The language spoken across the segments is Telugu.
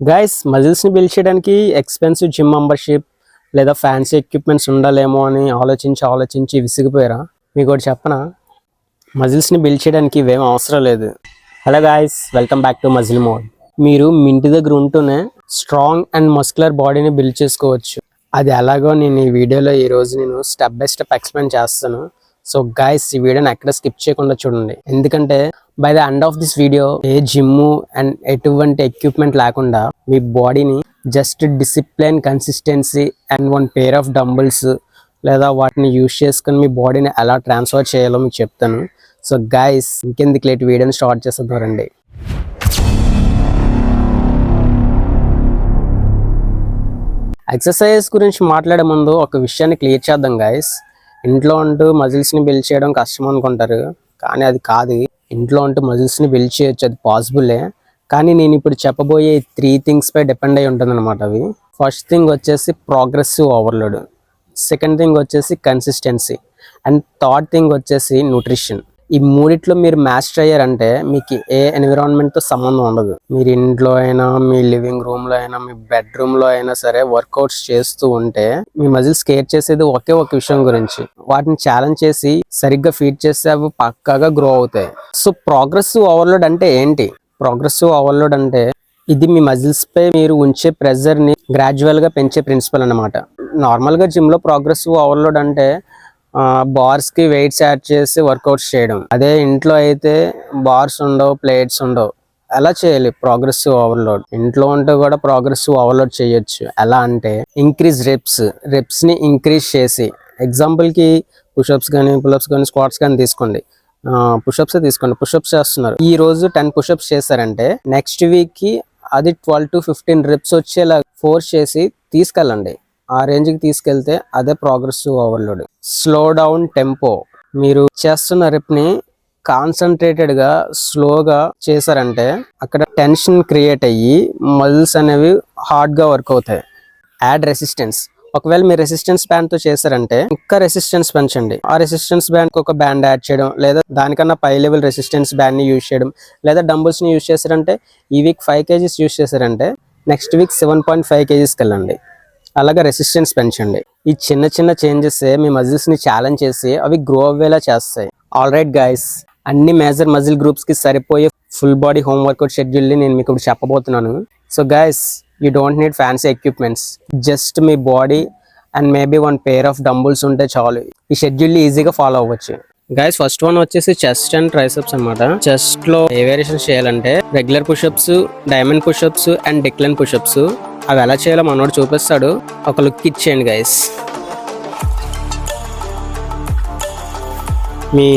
గైస్ మజిల్స్ని బిల్డ్ చేయడానికి ఎక్స్పెన్సివ్ జిమ్ మెంబర్షిప్ లేదా ఫ్యాన్సీ ఎక్విప్మెంట్స్ ఉండాలేమో అని ఆలోచించి ఆలోచించి విసిగిపోయారా? మీకు ఒకటి చెప్పనా? మజిల్స్ని బిల్డ్ చేయడానికి ఇవేం అవసరం లేదు. Hello guys welcome back to muscle mode మీరు మీ ఇంటి దగ్గర ఉంటూనే స్ట్రాంగ్ అండ్ మస్కులర్ బాడీని బిల్డ్ చేసుకోవచ్చు. అది ఎలాగో నేను ఈ వీడియోలో ఈ రోజు నేను స్టెప్ బై స్టెప్ ఎక్స్ప్లెయిన్ చేస్తాను. సో గైస్ ఈ వీడియోని ఎక్కడ స్కిప్ చేయకుండా చూడండి. ఎందుకంటే by the end of this video A gym and ఎటువంటి ఎక్విప్మెంట్ లేకుండా మీ బాడీని just discipline consistency and one pair of dumbbells లేదా వాటిని యూజ్ చేసుకుని మీ బాడీని ఎలా ట్రాన్స్ఫర్ చేయాలో మీకు చెప్తాను. సో గైస్ ఇంకెందుకు లేట్? వీడియోని స్టార్ట్ చేసేద్దాం ఎక్సర్సైజ్ గురించి మాట్లాడే ముందు ఒక విషయాన్ని క్లియర్ చేద్దాం గైస్ ఇంట్లో ఉంటూ మజిల్స్ని బిల్డ్ చేయడం కష్టం అనుకుంటారు కానీ అది కాదు. ఇంట్లో ఉంటూ మజిల్స్ని బిల్డ్ చేయొచ్చు అది పాసిబులే కానీ నేను ఇప్పుడు చెప్పబోయే త్రీ థింగ్స్ పై డిపెండ్ అయి ఉంటుంది అనమాట అవి. ఫస్ట్ థింగ్ వచ్చేసి ప్రోగ్రెసివ్ ఓవర్లోడ్ సెకండ్ థింగ్ వచ్చేసి కన్సిస్టెన్సీ అండ్ థర్డ్ థింగ్ వచ్చేసి న్యూట్రిషన్ ఈ మూడిట్లో మీరు మాస్టర్ అయ్యారంటే మీకు ఏ ఎన్విరాన్మెంట్తో సంబంధం ఉండదు. మీరు ఇంట్లో అయినా మీ లివింగ్ రూమ్లో అయినా మీ బెడ్రూమ్లో అయినా సరే వర్కౌట్స్ చేస్తూ ఉంటే మీ మజిల్స్ కేర్ చేసేది ఒకే ఒక విషయం గురించి. వాటిని ఛాలెంజ్ చేసి సరిగ్గా ఫీడ్ చేస్తే అవి పక్కాగా గ్రో అవుతాయి. సో ప్రోగ్రెసివ్ ఓవర్లోడ్ అంటే ఏంటి? ప్రోగ్రెసివ్ ఓవర్లోడ్ అంటే ఇది మీ మజిల్స్ పై మీరు ఉంచే ప్రెజర్ని గ్రాడ్యువల్గా పెంచే ప్రిన్సిపల్ అనమాట నార్మల్గా జిమ్లో ప్రోగ్రెసివ్ ఓవర్లోడ్ అంటే బార్స్కి వెయిట్స్ యాడ్ చేసి వర్కౌట్స్ చేయడం. అదే ఇంట్లో అయితే బార్స్ ఉండవు ప్లేట్స్ ఉండవు. ఎలా చేయాలి? ప్రోగ్రెసివ్ ఓవర్లోడ్ ఇంట్లో ఉంటే కూడా ప్రోగ్రెసివ్ ఓవర్లోడ్ చేయొచ్చు. ఎలా అంటే ఇంక్రీజ్ రెప్స్ రెప్స్ని ఇంక్రీజ్ చేసి ఎగ్జాంపుల్కి పుషప్స్ కానీ పులప్స్ కానీ స్క్వాట్స్ కానీ తీసుకోండి. పుషప్స్ తీసుకోండి. పుషప్స్ చేస్తున్నారు. ఈ రోజు టెన్ పుషప్స్ చేశారంటే నెక్స్ట్ వీక్కి అది ట్వెల్వ్ టు ఫిఫ్టీన్ రిప్స్ వచ్చేలా ఫోర్స్ చేసి తీసుకెళ్ళండి. ఆ రేంజ్కి తీసుకెళ్తే అదే progressive overload slow down tempo మీరు చేస్తున్న రిప్ని కాన్సన్ట్రేటెడ్గా స్లోగా చేశారంటే అక్కడ టెన్షన్ క్రియేట్ అయ్యి మజిల్స్ అనేవి హార్డ్గా వర్క్ అవుతాయి. యాడ్ రెసిస్టెన్స్ ఒకవేళ మీరు రెసిస్టెన్స్ బ్యాండ్తో చేశారంటే ఇంకా రెసిస్టెన్స్ పెంచండి ఆ రెసిస్టెన్స్ బ్యాండ్ ఒక బ్యాండ్ యాడ్ చేయడం లేదా దానికన్నా పై లెవెల్ రెసిస్టెన్స్ బ్యాండ్ని యూజ్ చేయడం లేదా డంబుల్స్ని యూజ్ చేశారంటే ఈ వీక్ ఫైవ్ కేజీస్ యూజ్ చేశారంటే next week seven point five కేజీస్కి వెళ్ళండి. అలాగే రెసిస్టెన్స్ పెంచండి. ఈ చిన్న చిన్న చేంజెస్ మీ మజిల్స్ని ఛాలెంజ్ చేసి అవి గ్రో అవ్వేలా చేస్తాయి. ఆల్ రైట్ గైస్ అన్ని మేజర్ మజిల్ గ్రూప్స్కి సరిపోయే ఫుల్ బాడీ హోమ్ వర్కౌట్ షెడ్యూల్ని నేను మీకు ఇప్పుడు చెప్పబోతున్నాను. So guys you don't need fancy equipments just me body and maybe one pair of dumbbells ఉంటే చాలు. ఈ షెడ్యూల్ ఈజీగా ఫాలో అవ్వచ్చు. గైస్ ఫస్ట్ వన్ వచ్చేసి చెస్ట్ అండ్ ట్రైసెప్స్ అన్నమాట. చెస్ట్లో ఏ వేరియేషన్ చేయాలంటే regular pushups diamond pushups and decline pushups అవి ఎలా చేయాలో మనోడు చూపిస్తాడు. ఒక లుక్ ఇచ్చేయండి గైస్ మీ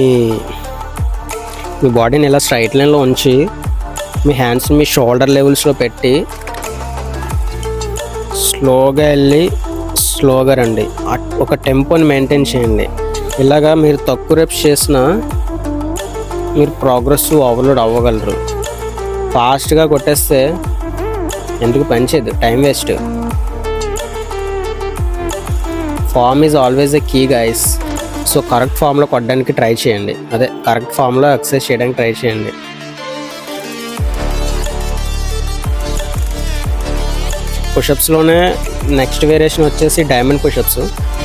మీ బాడీని ఇలా స్ట్రైట్ లైన్లో ఉంచి మీ హ్యాండ్స్ మీ షోల్డర్ లెవెల్స్లో పెట్టి స్లోగా వెళ్ళి స్లోగా రండి. ఒక టెంపోని మెయింటైన్ చేయండి. ఇలాగా మీరు తక్కువ రెప్స్ చేసినా మీరు ప్రోగ్రెస్ ఓవర్లోడ్ అవ్వగలరు. ఫాస్ట్గా కొట్టేస్తే ఎందుకు పనిచేయదు? Time waste form is always a key guys so correct ఫామ్లో కొట్టడానికి ట్రై చేయండి. అదే కరెక్ట్ ఫామ్లో ఎక్సర్సైజ్ చేయడానికి ట్రై చేయండి. పుషప్స్లోనే నెక్స్ట్ వేరియేషన్ వచ్చేసి డైమండ్ పుషప్స్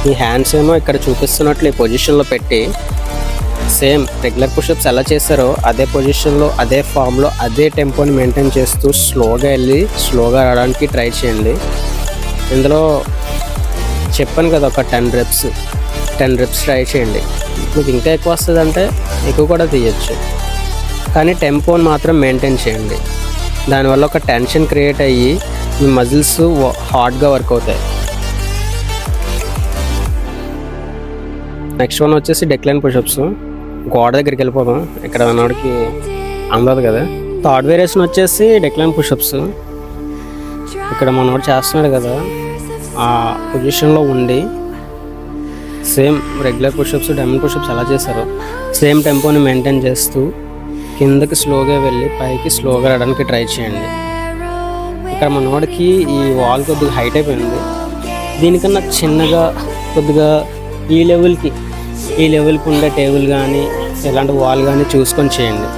ఈ హ్యాండ్స్ ఏమో ఇక్కడ చూపిస్తున్నట్లు ఈ పొజిషన్లో పెట్టి సేమ్ రెగ్యులర్ పుషప్స్ ఎలా చేస్తారో అదే పొజిషన్లో అదే ఫామ్లో అదే టెంపోని మెయింటైన్ చేస్తూ స్లోగా వెళ్ళి స్లోగా రావడానికి ట్రై చేయండి. ఇందులో చెప్పాను కదా ఒక ten reps ten reps try చేయండి. మీకు ఇంకా ఎక్కువ వస్తుంది అంటే ఎక్కువ కూడా తీయచ్చు. కానీ టెంపోని మాత్రం మెయింటైన్ చేయండి. దానివల్ల ఒక టెన్షన్ క్రియేట్ అయ్యి మీ మజిల్స్ హార్డ్గా వర్క్ అవుతాయి. నెక్స్ట్ వన్ వచ్చేసి డెక్లైన్ పుషప్స్. గోడ దగ్గరికి వెళ్ళిపోదాం. ఇక్కడ ఉన్నవాడికి అందదు కదా. థర్డ్ వేరియేషన్ వచ్చేసి డెక్లైన్ పుషప్స్ ఇక్కడ మనవాడు చేస్తున్నాడు కదా. ఆ పొజిషన్లో ఉండి same regular pushups diamond pushups ఎలా చేశారో సేమ్ టెంపోని మెయింటైన్ చేస్తూ కిందకి స్లోగా వెళ్ళి పైకి స్లోగా రావడానికి ట్రై చేయండి. ఇక్కడ మనవాడికి ఈ వాల్ కొద్దిగా హైట్ అయిపోయింది. దీనికన్నా చిన్నగా కొద్దిగా ఈ లెవెల్కి ఈ లెవెల్కి ఉండే టేబుల్ కానీ ఇలాంటి వాల్ కానీ చూసుకొని చేయండి.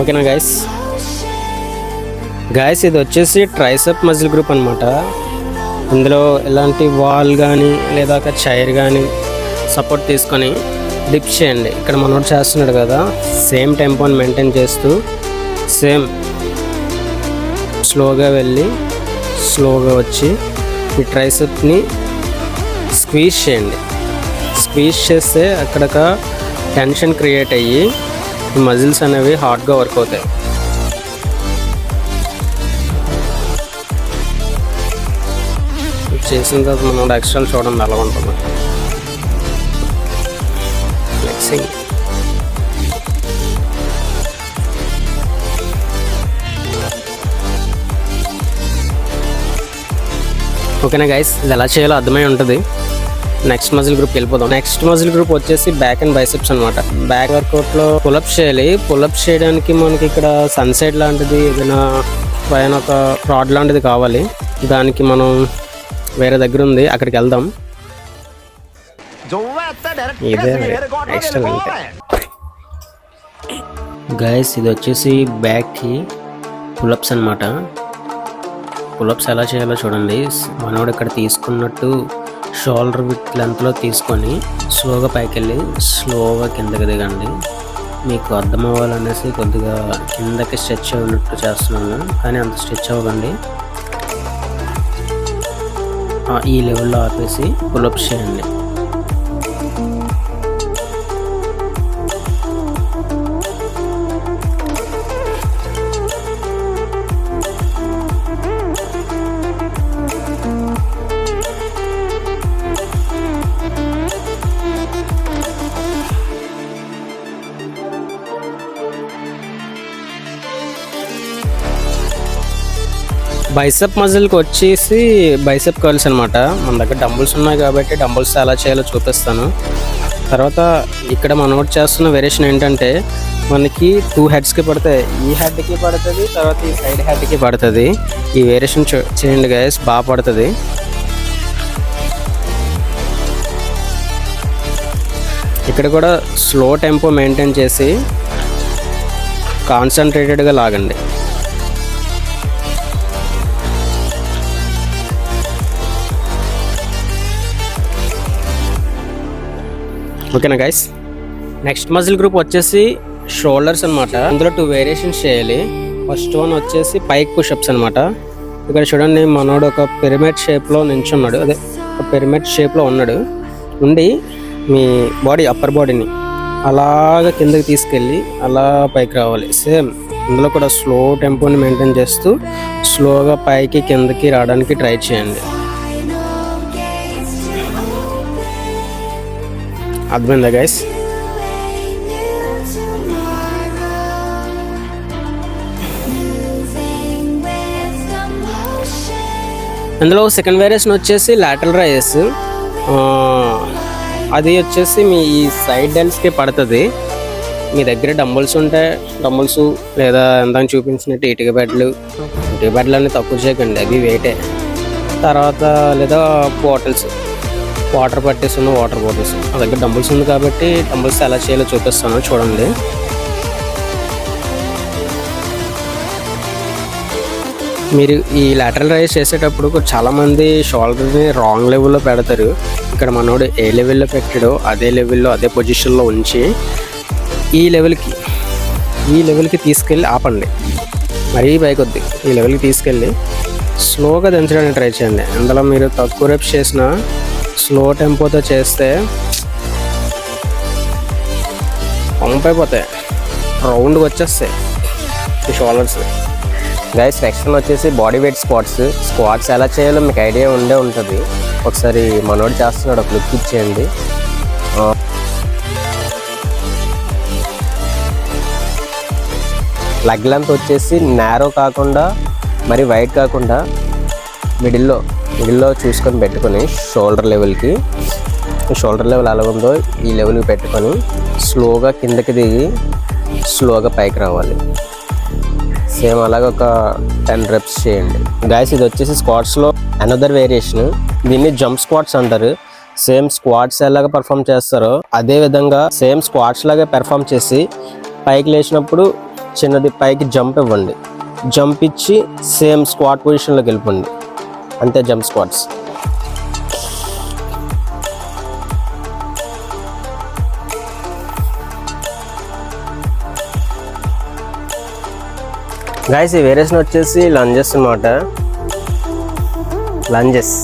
ఓకేనా గైస్ గాయస్ ఇది వచ్చేసి ట్రైసప్ మజిల్ గ్రూప్ అనమాట ఇందులో ఎలాంటి వాల్ కానీ లేదా ఒక చైర్ కానీ సపోర్ట్ తీసుకొని డిప్ చేయండి. ఇక్కడ మనోడు చేస్తున్నాడు కదా సేమ్ టెంపోని మెయింటైన్ చేస్తూ సేమ్ స్లోగా వెళ్ళి స్లోగా వచ్చి ఈ ట్రైసెప్ని స్క్వీజ్ చేయండి. స్క్వీజ్ చేస్తే అక్కడక టెన్షన్ క్రియేట్ అయ్యి మజిల్స్ అనేవి హార్డ్గా వర్క్ అవుతాయి. చేసిన తర్వాత మనం ఎక్స్ట్రా చూడండి ఎలా ఉంటుంది. ఫ్లెక్సింగ్ ఓకేనా గైస్ ఇది ఎలా చేయాలో అర్థమై ఉంటుంది. నెక్స్ట్ మజిల్ గ్రూప్ వెళ్ళిపోదాం. నెక్స్ట్ మజిల్ గ్రూప్ వచ్చేసి బ్యాక్ అండ్ బైసెప్స్ అనమాట బ్యాక్ వర్కౌట్లో పులప్ చేయాలి. పులప్ చేయడానికి మనకి ఇక్కడ సన్సెట్ లాంటిది ఏదైనా పైన ఒక రాడ్ లాంటిది కావాలి. దానికి మనం వేరే దగ్గర ఉంది అక్కడికి వెళ్దాం. ఇదే గైస్ ఇది వచ్చేసి బ్యాక్కి పులప్స్ అనమాట పులప్స్ ఎలా చేయాలో చూడండి. మనోడు ఇక్కడ తీసుకున్నట్టు షోల్డర్ విత్ లెంత్లో తీసుకొని స్లోగా పైకి వెళ్ళి స్లోగా కిందకి దిగండి. మీకు అర్థం అవ్వాలనేసి కొద్దిగా కిందకి స్ట్రెచ్ అవ్వనట్టు చేస్తున్నాను. కానీ అంత స్ట్రెచ్ అవ్వకండి. ఈ లెవెల్లో ఆపేసి పులప్స్ చేయండి. బైసెప్ మజిల్కి వచ్చేసి బైసెప్ కర్ల్స్ అనమాట మన దగ్గర డంబుల్స్ ఉన్నాయి కాబట్టి డంబుల్స్ ఎలా చేయాలో చూపిస్తాను. తర్వాత ఇక్కడ మనోట్ చేస్తున్న వేరియేషన్ ఏంటంటే మనకి టూ హెడ్స్కి పడతాయి ఈ హెడ్కి పడుతుంది తర్వాత ఈ సైడ్ హెడ్కి పడుతుంది. ఈ వేరియేషన్ చేయండి గైస్ బాగా పడుతుంది. ఇక్కడ కూడా స్లో టెంపో మెయింటైన్ చేసి కాన్సన్ట్రేటెడ్గా లాగండి. ఓకేనా గైస్ నెక్స్ట్ మజిల్ గ్రూప్ వచ్చేసి షోల్డర్స్ అనమాట అందులో టూ వేరియేషన్స్ చేయాలి. ఫస్ట్ వన్ వచ్చేసి పైక్ పుషప్స్ అన్నమాట. ఇక్కడ చూడండి మనోడు ఒక పిరమిడ్ షేప్లో నించున్నాడు. అదే ఒక పిరమిడ్ షేప్లో ఉన్నాడు. ఉండి మీ బాడీ అప్పర్ బాడీని అలాగ కిందకి తీసుకెళ్ళి అలా పైకి రావాలి. సేమ్ ఇందులో కూడా స్లో టెంపోని మెయింటైన్ చేస్తూ స్లోగా పైకి కిందకి రావడానికి ట్రై చేయండి. అర్థమైందా గైస్ ఇందులో సెకండ్ వేరియేషన్ వచ్చేసి లాటల్ రైస్ అది వచ్చేసి మీ ఈ సైడ్ డెల్స్కి పడుతుంది. మీ దగ్గర డంబుల్స్ ఉంటే డంబుల్స్ లేదా ఎంత చూపించినట్టు ఇటుక బెడ్లు ఇటుక బెడ్లు అన్నీ తక్కువ చేయకండి అవి వెయిటే తర్వాత లేదా బాటిల్స్ వాటర్ పట్టేస్తున్నాం వాటర్ బాటిల్స్ నా దగ్గర డంబుల్స్ ఉంది కాబట్టి డంబుల్స్ ఎలా చేయాలో చూపిస్తాను చూడండి. మీరు ఈ లాటరల్ రైస్ చేసేటప్పుడు చాలామంది షోల్డర్ని రాంగ్ లెవెల్లో పెడతారు. ఇక్కడ మనోడు ఏ లెవెల్లో పెట్టాడో అదే లెవెల్లో అదే పొజిషన్లో ఉంచి ఈ లెవెల్కి ఈ లెవెల్కి తీసుకెళ్ళి ఆపండి. మరీ పైకొద్ది. ఈ లెవెల్కి తీసుకెళ్ళి స్లోగా దించడానికి ట్రై చేయండి. అందులో మీరు తక్కువ రేపు చేసిన స్లో టెంపోతో చేస్తే పంపైపోతాయి రౌండ్కి వచ్చేస్తాయి ఈ షోల్డర్స్. గైస్ నెక్స్ట్ వచ్చేసి బాడీ వెయిట్ స్క్వాట్స్ స్క్వాట్స్ ఎలా చేయాలో మీకు ఐడియా ఉండే ఉంటుంది. ఒకసారి మనోడు చేస్తున్నాడు ఒక లుక్ ఇచ్చేయండి. లెగ్ లెంత్ వచ్చేసి నేరో కాకుండా మరి వైట్ కాకుండా మిడిల్లో మిడిల్లో చూసుకొని పెట్టుకొని షోల్డర్ లెవెల్కి షోల్డర్ లెవెల్ ఎలా ఉందో ఈ లెవెల్కి పెట్టుకొని స్లోగా కిందకి దిగి స్లోగా పైకి రావాలి. సేమ్ అలాగే ఒక టెన్ రెప్స్ చేయండి. గాయస్ ఇది వచ్చేసి స్క్వాట్స్లో అనదర్ వేరియేషన్ దీన్ని జంప్ స్క్వాట్స్ అంటారు. సేమ్ స్క్వాట్స్ ఎలాగ పర్ఫామ్ చేస్తారో అదే విధంగా సేమ్ స్క్వాట్స్ లాగా పెర్ఫామ్ చేసి పైకి లేచినప్పుడు చిన్నది పైకి జంప్ ఇవ్వండి. జంప్ ఇచ్చి సేమ్ స్క్వాట్ పొజిషన్లోకి వెళ్ళిపోండి. అంతే జంప్ స్క్వాట్స్ గాయస్ ఈ వేరియేషన్ వచ్చేసి లంజెస్ అనమాట లంజెస్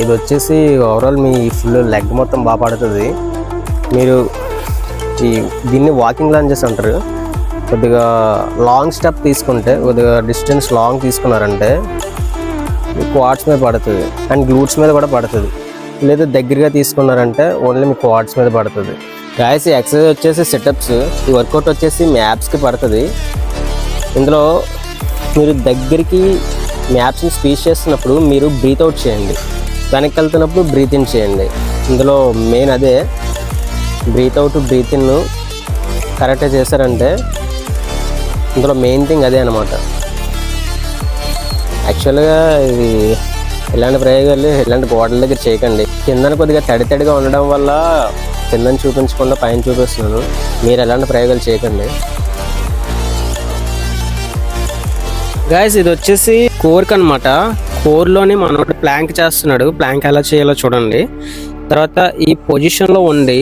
ఇది వచ్చేసి ఓవరాల్ మీ ఫుల్ లెగ్ మొత్తం బాగా పడుతుంది. మీరు ఈ దీన్ని వాకింగ్ లంజెస్ అంటారు. కొద్దిగా లాంగ్ స్టెప్ తీసుకుంటే కొద్దిగా డిస్టెన్స్ లాంగ్ తీసుకున్నారంటే క్వాడ్స్ మీద పడుతుంది. అండ్ గ్లూట్స్ మీద కూడా పడుతుంది. లేదా దగ్గరగా తీసుకున్నారంటే ఓన్లీ మీ క్వాడ్స్ మీద పడుతుంది. గాయస్ ఈ ఎక్సర్సైజ్ వచ్చేసి సెటప్స్ ఈ వర్కౌట్ వచ్చేసి మీ యాప్స్కి పడుతుంది. ఇందులో మీరు దగ్గరికి మ్యాప్స్ని స్పీచ్ చేస్తున్నప్పుడు మీరు బ్రీత్ అవుట్ చేయండి. వెనక్కి వెళ్తున్నప్పుడు బ్రీత్ ఇన్ చేయండి. ఇందులో మెయిన్ అదే బ్రీత్ అవుట్ బ్రీత్ ఇన్ కరెక్ట్గా చేశారంటే ఇందులో మెయిన్ థింగ్ అదే అనమాట యాక్చువల్గా ఇది ఇలాంటి ప్రయోగాలు ఇలాంటి గోడల దగ్గర చేయకండి. కిందన కొద్దిగా తడి తడిగా ఉండడం వల్ల కిందని చూపించకుండా పైన చూపిస్తున్నాను. మీరు ఎలాంటి ప్రయోగాలు చేయకండి. గాయస్ ఇది వచ్చేసి కోర్క్ అనమాట కోర్లోని మనోడు ప్లాంక్ చేస్తున్నాడు. ప్లాంక్ ఎలా చేయాలో చూడండి. తర్వాత ఈ పొజిషన్లో ఉండి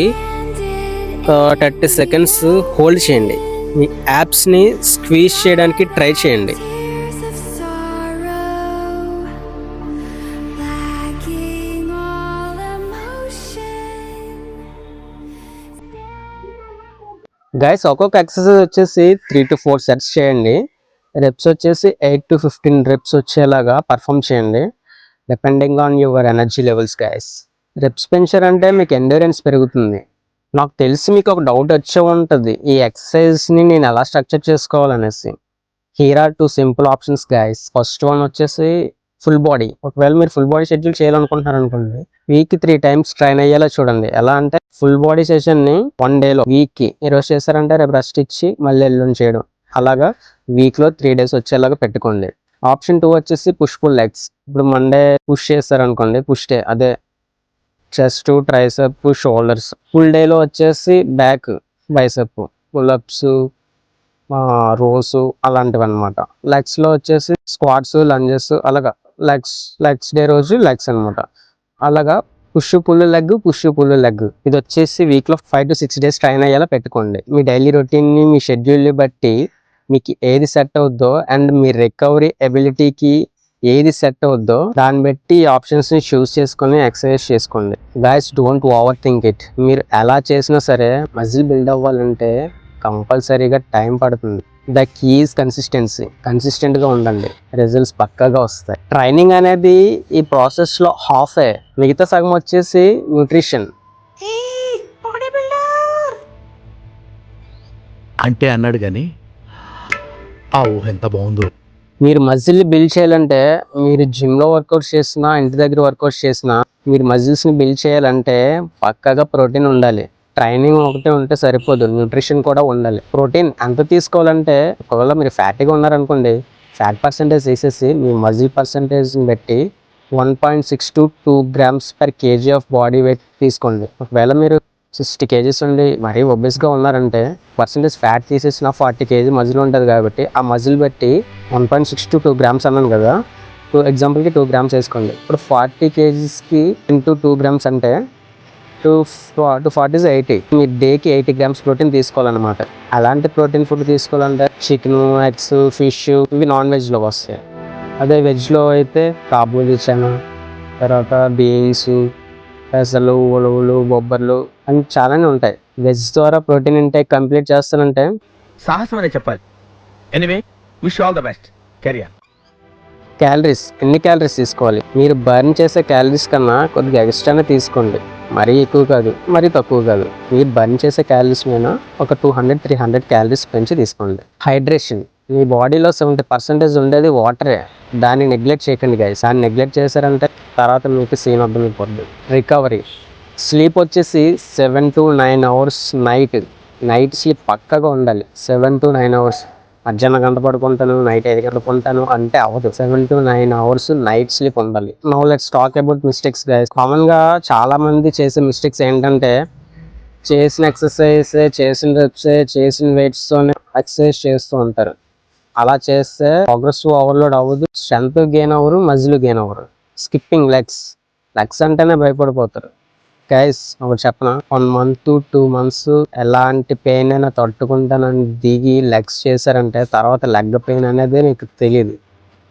థర్టీ సెకండ్స్ హోల్డ్ చేయండి. మీ యాప్స్ని స్క్వీజ్ చేయడానికి ట్రై చేయండి. గైస్ ఒక్కొక్క ఎక్సర్సైజ్ వచ్చేసి త్రీ టు ఫోర్ సెట్స్ చేయండి. రెప్స్ వచ్చేసి ఎయిట్ టు ఫిఫ్టీన్ రెప్స్ వచ్చేలాగా పర్ఫామ్ చేయండి. Depending on your energy levels guys reps పెంచారంటే మీకు ఎండూరెన్స్ పెరుగుతుంది. నాకు తెలిసి మీకు ఒక డౌట్ వచ్చే ఉంటుంది. ఈ ఎక్సర్సైజ్ని నేను ఎలా structure చేసుకోవాలనేసి. Here are two simple options guys first one వచ్చేసి ఫుల్ బాడీ ఒకవేళ మీరు ఫుల్ బాడీ షెడ్యూల్ చేయాలనుకుంటున్నారు అనుకోండి వీక్ త్రీ టైమ్స్ ట్రైన్ అయ్యేలా చూడండి. ఎలా అంటే ఫుల్ బాడీ సెషన్ని వన్ డేలో వీక్కి ఈ రోజు చేశారంటే రేపు రెస్ట్ ఇచ్చి మళ్ళీ ఎల్లుండి చేయడం. అలాగా వీక్లో త్రీ డేస్ వచ్చేలాగా పెట్టుకోండి. ఆప్షన్ టూ వచ్చేసి పుష్ పుల్ లెగ్స్ ఇప్పుడు మండే పుష్ చేస్తారనుకోండి పుష్ డే అదే చెస్ట్ ట్రైసెప్ షోల్డర్స్ ఫుల్ డేలో వచ్చేసి బ్యాక్ బైసెప్ పుల్అప్స్ రోస్ అలాంటివి అనమాట లెగ్స్లో వచ్చేసి స్క్వాట్స్ లంజెస్ అలాగా లెగ్స్ లెగ్స్ డే రోజు లెగ్స్ అన్నమాట. అలాగా push pull leg push pull leg. ఇది వచ్చేసి వీక్లో five to six days train అయ్యేలా పెట్టుకోండి. మీ డైలీ రొటీన్ని మీ షెడ్యూల్ని బట్టి మీకు ఏది సెట్ అవుద్దో అండ్ మీ రికవరీ ఎబిలిటీకి ఏది సెట్ అవుద్దో దాన్ని బట్టి ఆప్షన్స్ని చూస్ చేసుకొని ఎక్సర్సైజ్ చేసుకోండి. Guys don't overthink it. మీరు ఎలా చేసినా సరే మజిల్ బిల్డ్ అవ్వాలంటే కంపల్సరీగా టైం పడుతుంది. ద కీస్ కన్సిస్టెన్సీ కన్సిస్టెంట్గా ఉండండి. రిజల్ట్స్ పక్కాగా వస్తాయి. ట్రైనింగ్ అనేది ఈ ప్రాసెస్లో హాఫ్ మిగతా సగం వచ్చేసి న్యూట్రిషన్ అంటే అన్నాడు కానీ ఆ ఊహ ఎంత బాగుందో. మీరు మజిల్ బిల్డ్ చేయాలంటే మీరు జిమ్లో వర్కౌట్స్ చేసినా ఇంటి దగ్గర వర్కౌట్స్ చేసినా మీరు మజిల్స్ని బిల్డ్ చేయాలంటే పక్కాగా ప్రోటీన్ ఉండాలి. ట్రైనింగ్ ఒకటే ఉంటే సరిపోదు న్యూట్రిషన్ కూడా ఉండాలి. ప్రోటీన్ ఎంత తీసుకోవాలంటే ఒకవేళ మీరు ఫ్యాటీగా ఉన్నారనుకోండి ఫ్యాట్ పర్సంటేజ్ వేసేసి మీ మజిల్ పర్సంటేజ్ని బట్టి one point six to two grams per kg of body weight తీసుకోండి. ఒకవేళ మీరు సిక్స్టీ కేజీస్ ఉండి మరీ ఒబేస్గా ఉన్నారంటే పర్సంటేజ్ ఫ్యాట్ తీసేసిన ఫార్టీ కేజీ మజిల్ ఉంటుంది కాబట్టి ఆ మజిల్ బట్టి one point six to two grams అన్నాను కదా టూ ఎగ్జాంపుల్కి టూ గ్రామ్స్ వేసుకోండి. ఇప్పుడు ఫార్టీ కేజీస్కి ఇంటూ టూ గ్రామ్స్ అంటే టూ టూ ఫార్టీస్ ఎయిటీ. మీరు డేకి ఎయిటీ గ్రామ్స్ ప్రోటీన్ తీసుకోవాలన్నమాట. అలాంటి ప్రోటీన్ ఫుడ్ తీసుకోవాలంటే చికెన్ ఎగ్స్ ఫిష్ ఇవి నాన్ వెజ్లో వస్తాయి. అదే వెజ్లో అయితే కాబూలి చనా తర్వాత బీన్స్ పెసలు ఉలవలు బొబ్బర్లు అని చాలానే ఉంటాయి. వెజ్ ద్వారా ప్రోటీన్ ఇంటేక్ కంప్లీట్ చేస్తానంటే సాహసం అనే చెప్పాలి. Anyway wish all the best. Career calories ఎన్ని క్యాలరీస్ తీసుకోవాలి? మీరు బర్న్ చేసే క్యాలరీస్ కన్నా కొద్దిగా ఎక్స్ట్రానే తీసుకోండి. మరీ ఎక్కువ కాదు మరీ తక్కువ కాదు. మీరు బర్న్ చేసే క్యాలరీస్ మీద ఒక two hundred three hundred calories పెంచి తీసుకోండి. హైడ్రేషన్ మీ బాడీలో సెవెంటీ పర్సెంటేజ్ ఉండేది వాటరే దాన్ని నెగ్లెక్ట్ చేయకండి గైస్ దాన్ని నెగ్లెక్ట్ చేశారంటే తర్వాత మీకు సీన్ అర్థమైపోద్ది రికవరీ స్లీప్ వచ్చేసి seven to nine hours night night sleep పక్కగా ఉండాలి. సెవెన్ టు నైన్ అవర్స్ మధ్యాహ్నం గంట పడుకుంటాను నైట్ ఐదు గంటలు కొంటాను అంటే అవ్వదు. Seven to nine hours night sleep ఉండాలి. No let's talk about mistakes guys కామన్గా చాలా మంది చేసే మిస్టేక్స్ ఏంటంటే చేసిన ఎక్సర్సైజ్ చేసిన రెప్స్ చేసిన వెయిట్స్ ఎక్సర్సైజ్ చేస్తూ ఉంటారు. అలా చేస్తే ప్రోగ్రెస్ ఓవర్లోడ్ అవ్వదు. స్ట్రెంత్ గెయిన్ అవ్వరు మజిల్ గెయిన్ అవ్వరు. స్కిప్పింగ్ లెగ్స్ లెగ్స్ అంటేనే భయపడిపోతారు. గైస్ ఒకటి చెప్పన? వన్ మంత్ టూ మంత్స్ ఎలాంటి పెయిన్ అయినా తట్టుకుంటానని దిగి లెగ్స్ చేశారంటే తర్వాత లెగ్ పెయిన్ అనేది నీకు తెలియదు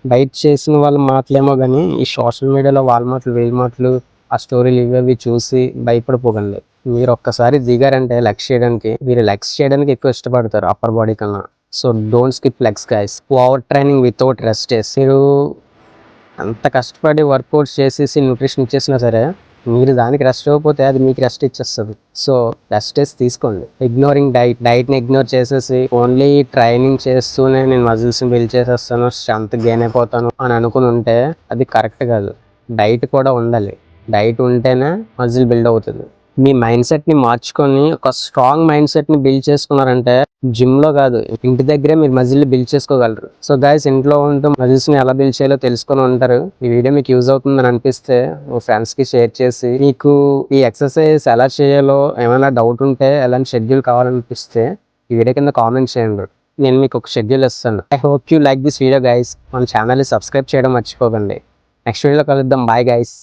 బయట చేసిన వాళ్ళ మాటలేమో కానీ ఈ సోషల్ మీడియాలో వాళ్ళ మాటలు వీళ్ళ మాటలు ఆ స్టోరీలు ఇవి అవి చూసి భయపడిపోకండి మీరు ఒక్కసారి దిగారంటే లెగ్స్ చేయడానికి మీరు లెగ్స్ చేయడానికి ఎక్కువ ఇష్టపడతారు అప్పర్ బాడీ కన్నా. So don't skip legs guys overtraining without rest మీరు అంత కష్టపడి వర్కౌట్స్ చేసేసి న్యూట్రిషన్ ఇచ్చేసినా సరే మీరు దానికి రెస్ట్ ఇవ్వకపోతే అది మీకు రెస్ట్ ఇచ్చేస్తుంది. సో రెస్ట్ వేసి తీసుకోండి. ఇగ్నోరింగ్ డైట్ డైట్ని ఇగ్నోర్ చేసేసి ఓన్లీ ట్రైనింగ్ చేస్తూనే నేను మజిల్స్ని బిల్డ్ చేసేస్తాను స్ట్రెంత్ గెయిన్ అయిపోతాను అని అనుకుని ఉంటే అది కరెక్ట్ కాదు. డైట్ కూడా ఉండాలి. డైట్ ఉంటేనే మజిల్ బిల్డ్ అవుతుంది. మీ మైండ్ సెట్ని మార్చుకొని ఒక స్ట్రాంగ్ మైండ్ సెట్ని బిల్డ్ చేసుకున్నారంటే జిమ్లో కాదు ఇంటి దగ్గరే మీరు మజిల్ బిల్డ్ చేసుకోగలరు. సో గైస్ ఇంట్లో ఉంటూ మజిల్స్ని ఎలా బిల్డ్ చేయాలో తెలుసుకొని ఉంటారు. ఈ వీడియో మీకు యూజ్ అవుతుందని అనిపిస్తే మీ ఫ్రెండ్స్కి షేర్ చేసి మీకు ఈ ఎక్సర్సైజ్ ఎలా చేయాలో ఏమైనా డౌట్ ఉంటే ఎలాంటి షెడ్యూల్ కావాలనిపిస్తే ఈ వీడియో కింద కామెంట్ చేయండి. నేను మీకు ఒక షెడ్యూల్ ఇస్తాను. I hope you like this video guys మన ఛానల్ని సబ్స్క్రైబ్ చేయడం మర్చిపోకండి. నెక్స్ట్ వీడియోలో కలుద్దాం. Bye guys